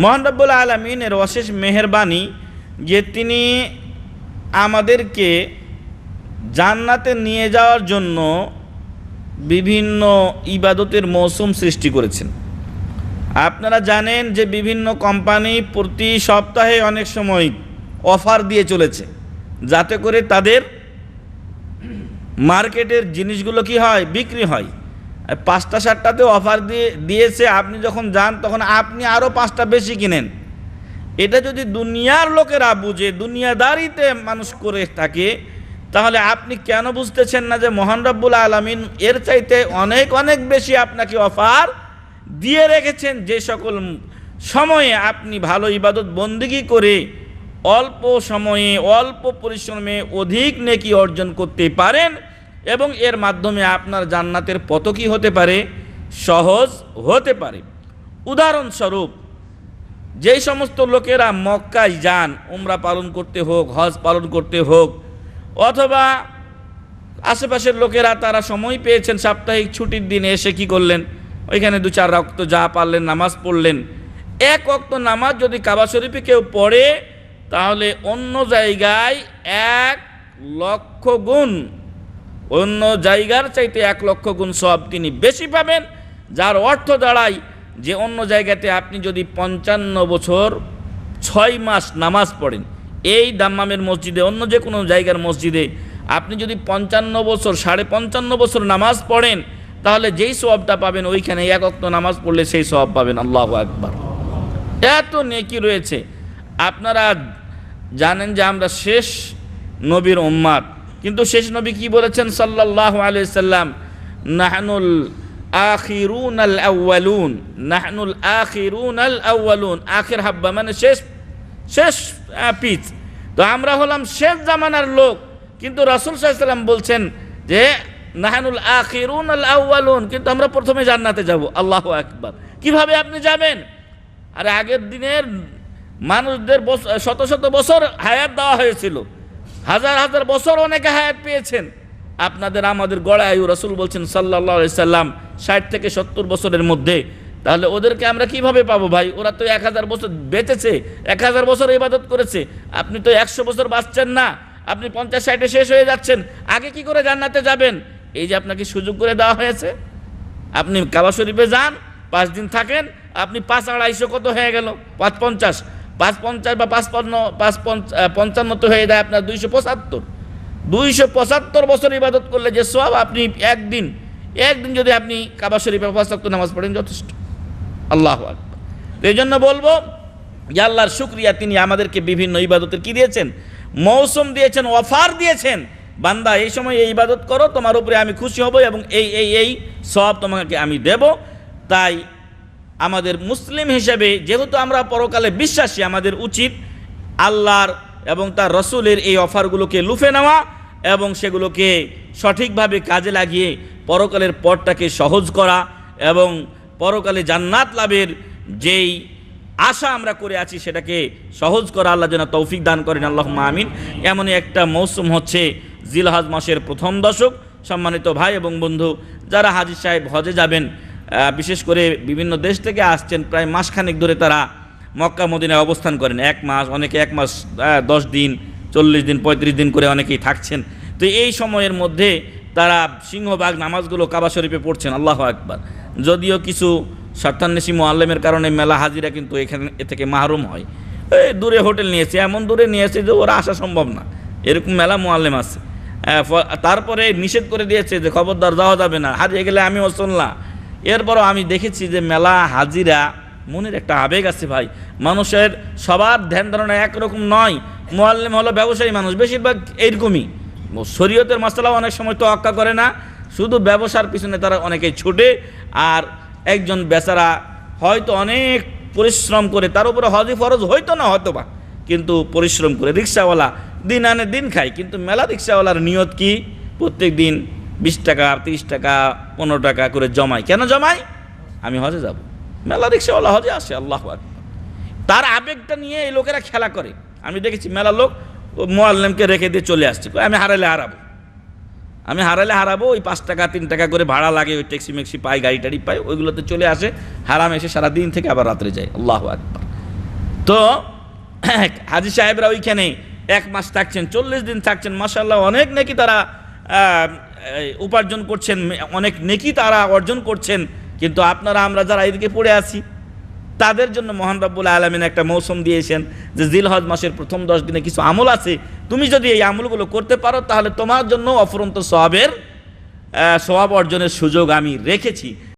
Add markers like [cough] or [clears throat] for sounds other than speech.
মোহানরব্বুল আলমিনের অশেষ মেহরবানি যে তিনি আমাদেরকে জান্নাতে নিয়ে যাওয়ার জন্য বিভিন্ন ইবাদতের মৌসুম সৃষ্টি করেছেন। আপনারা জানেন যে বিভিন্ন কোম্পানি প্রতি সপ্তাহে অনেক সময় অফার দিয়ে চলেছে, যাতে করে তাদের মার্কেটের জিনিসগুলো কি হয়, বিক্রি হয়। পাঁচটা সাতটাতে অফার দিয়ে, দিয়েছে, আপনি যখন যান, তখন আপনি আরও পাঁচটা বেশি কিনেন। এটা যদি দুনিয়ার লোকেরা বুঝে, দুনিয়াদারিতে মানুষ করে থাকে, তাহলে আপনি কেন বুঝতেছেন না যে মহান রব্বুল আলমিন এর চাইতে অনেক অনেক বেশি আপনাকে অফার দিয়ে রেখেছেন যে সকল সময়ে আপনি ভালো ইবাদত বন্দিগি করে অল্প সময়ে, অল্প পরিশ্রমে অধিক নেকি অর্জন করতে পারেন। এবং এর মাধ্যমে আপনার জান্নাতের পথ কি হতে পারে, সহজ হতে পারে। উদাহরণস্বরূপ, যেই সমস্ত লোকেরা মক্কায় যান, উমরা পালন করতে হোক, হজ পালন করতে হোক, অথবা আশেপাশের লোকেরা তারা সময় পেয়েছেন, সাপ্তাহিক ছুটির দিনে এসে কি করলেন? ওইখানে দু চার রক্ত যা পারলেন, নামাজ পড়লেন। এক অক্ত নামাজ যদি কাবা শরীফে কেউ পড়ে, তাহলে অন্য জায়গায় এক লক্ষ গুণ অন্য জায়গার চাইতে এক লক্ষ গুণ সব তিনি বেশি পাবেন, যার অর্থ দাঁড়ায় যে অন্য জায়গাতে আপনি যদি পঞ্চান্ন বছর ছয় মাস নামাজ পড়েন, এই দাম্মামের মসজিদে, অন্য যে কোনো জায়গার মসজিদে আপনি যদি পঞ্চান্ন বছর, সাড়ে পঞ্চান্ন বছর নামাজ পড়েন, তাহলে যেই সবটা পাবেন ওইখানে এক অক্ত নামাজ পড়লে সেই সব পাবেন, আল্লাহ একবার এত নেকি রয়েছে। আপনারা জানেন যে আমরা শেষ নবীর উম্মাদ। কিন্তু শেষ নবী কি বলেছেন? সাল্লাল্লাহু আলাইহি সাল্লাম, নাহনুল আখিরুন আল আউয়ালুন, নাহনুল আখিরুন আল আউয়ালুন। আখির হাব্বা মানে শেষ শেষ পিচ। তো আমরা হলাম শেষ জামানার লোক। কিন্তু রাসূল সাল্লাম বলছেন যে, নাহানুল আখিরুন আল আউয়ালুন, কিন্তু আমরা প্রথমে জান্নাতে যাব। আল্লাহু আকবার। কীভাবে আপনি যাবেন? আর আগের দিনের মানুষদের শত শত বছর হায়াত দেওয়া হয়েছিল। হাজার হাজার বছর অনেকে হায়াত পেয়েছেন। আপনাদের আমাদের গড়ে আয়ু রসুল বলছেন সাল্লাহ সাল্লাম ষাট থেকে সত্তর বছরের মধ্যে। তাহলে ওদেরকে আমরা কীভাবে পাবো ভাই? ওরা তো এক হাজার বছর বেঁচেছে, এক হাজার বছর ইবাদত করেছে। আপনি তো একশো বছর বাঁচছেন না, আপনি পঞ্চাশ ষাটে শেষ হয়ে যাচ্ছেন। আগে কি করে জান্নাতে যাবেন? এই যে আপনাকে সুযোগ করে দেওয়া হয়েছে। আপনি কাবা শরীফে যান, পাঁচ দিন থাকেন, আপনি পাঁচ আড়াইশো কত হয়ে গেল? পাঁচ পঞ্চাশ পাঁচ পঞ্চাশ বা পাঁচ পঞ্চান্ন পাঁচ পঞ্চান্ন তো হয়ে যায় আপনার দুইশো পঁচাত্তর। দুইশো পঁচাত্তর বছর ইবাদত করলে যে সব আপনি একদিন একদিন যদি আপনি কাবা শরীফে পাঁচ ওয়াক্ত নামাজ পড়েন যথেষ্ট। আল্লাহ এই জন্য বলব, যে আল্লাহর শুক্রিয়া, তিনি আমাদেরকে বিভিন্ন ইবাদতের কি দিয়েছেন? মৌসুম দিয়েছেন, অফার দিয়েছেন। বান্দা, এই সময় এই ইবাদত করো, তোমার উপরে আমি খুশি হব এবং এই এই এই সব তোমাকে আমি দেব। তাই আমাদের মুসলিম হিসেবে, যেহেতু আমরা পরকালে বিশ্বাসী, আমাদের উচিত আল্লাহর এবং তার রসুলের এই অফারগুলোকে লুফে নেওয়া এবং সেগুলোকে সঠিকভাবে কাজে লাগিয়ে পরকালের পথটাকে সহজ করা এবং পরকালে জান্নাত লাভের যেই আশা আমরা করে আছি সেটাকে সহজ করা আল্লাহ যেন তৌফিক দান করেন আল্লাহ আমিন। এমনই একটা মৌসুম হচ্ছে জিলহাজ মাসের প্রথম দশক। সম্মানিত ভাই এবং বন্ধু, যারা হাজির সাহেব হজে যাবেন বিশেষ করে বিভিন্ন দেশ থেকে আসছেন প্রায় মাসখানেক ধরে তারা মক্কা, মদিনায় অবস্থান করেন। এক মাস, অনেকে এক মাস দশ দিন, চল্লিশ দিন, পঁয়ত্রিশ দিন করে অনেকেই থাকছেন। তো এই সময়ের মধ্যে তারা সিংহবাগ নামাজগুলো কাবা শরীফে পড়ছেন, আল্লাহ আকবার। যদিও কিছু স্বার্থান্বেষী মোয়াল্লেমের কারণে মেলা হাজিরা কিন্তু এখানে, এ থেকে মাহরুম হয়। এই দূরে হোটেল নিয়েছে, এমন দূরে নিয়েছে যে ওরা আসা সম্ভব না। এরকম মেলা মোয়াল্লেম আছে। তারপরে নিষেধ করে দিয়েছে যে খবরদার যাওয়া যাবে না। হারিয়ে গেলে আমিও শুনলাম এরপরও আমি দেখেছি যে মেলা হাজিরা মনের একটা আবেগ আছে ভাই। মানুষের সবার ধ্যান ধারণা একরকম নয়। মোয়াল্লেম হলো ব্যবসায়ী মানুষ, বেশিরভাগ এইরকমই। শরীয়তের মশলাও অনেক সময় তো অক্কা করে না। শুধু ব্যবসার পিছনে তারা অনেকেই ছুটে আর একজন বেচারা হয়তো অনেক পরিশ্রম করে, তার উপরে হজি ফরজ হয়তো না হয়তো বা কিন্তু পরিশ্রম করে রিক্সাওয়ালা দিন আনে দিন খায়। কিন্তু মেলা রিক্সাওয়ালার নিয়ত কি? প্রত্যেক দিন বিশ টাকা, তিরিশ টাকা, পনেরো টাকা করে জমায় কেন জমায় আমি হজে যাব। মেলা রিক্সাওয়ালা হজে আসে, আল্লাহ তার আবেগটা নিয়ে এই লোকেরা খেলা করে। আমি দেখেছি মেলা লোক ও মোয়াল্লেমকে রেখে দিয়ে চলে আসছে। আমি হারালে হারাবো। আমি হারালে হারাবো, ওই পাঁচ টাকা, তিন টাকা করে ভাড়া লাগে, ওই ট্যাক্সি ম্যাক্সি পাই, গাড়ি টাড়ি পাই, ওইগুলোতে চলে আসে। হারাম এসে সারা দিন থেকে আবার রাত্রে যায়। আল্লাহ আকবার। তো [clears throat] হাজি সাহেবরা ওইখানে এক মাস থাকছেন, চল্লিশ দিন থাকছেন। মাসাল্লাহ অনেক নাকি তারা উপার্জন করছেন অনেক নেকি তারা অর্জন করছেন, কিন্তু আপনারা, আমরা যারা এদিকে পড়ে আছি, তাদের জন্য মহান রব্বুল আলমিন একটা মৌসুম দিয়েছেন যে জিলহজ মাসের প্রথম দশ দিনে কিছু আমল আছে। তুমি যদি এই আমলগুলো করতে পারো, তাহলে তোমার জন্য অফুরন্ত সবাবের সবাব অর্জনের সুযোগ আমি রেখেছি।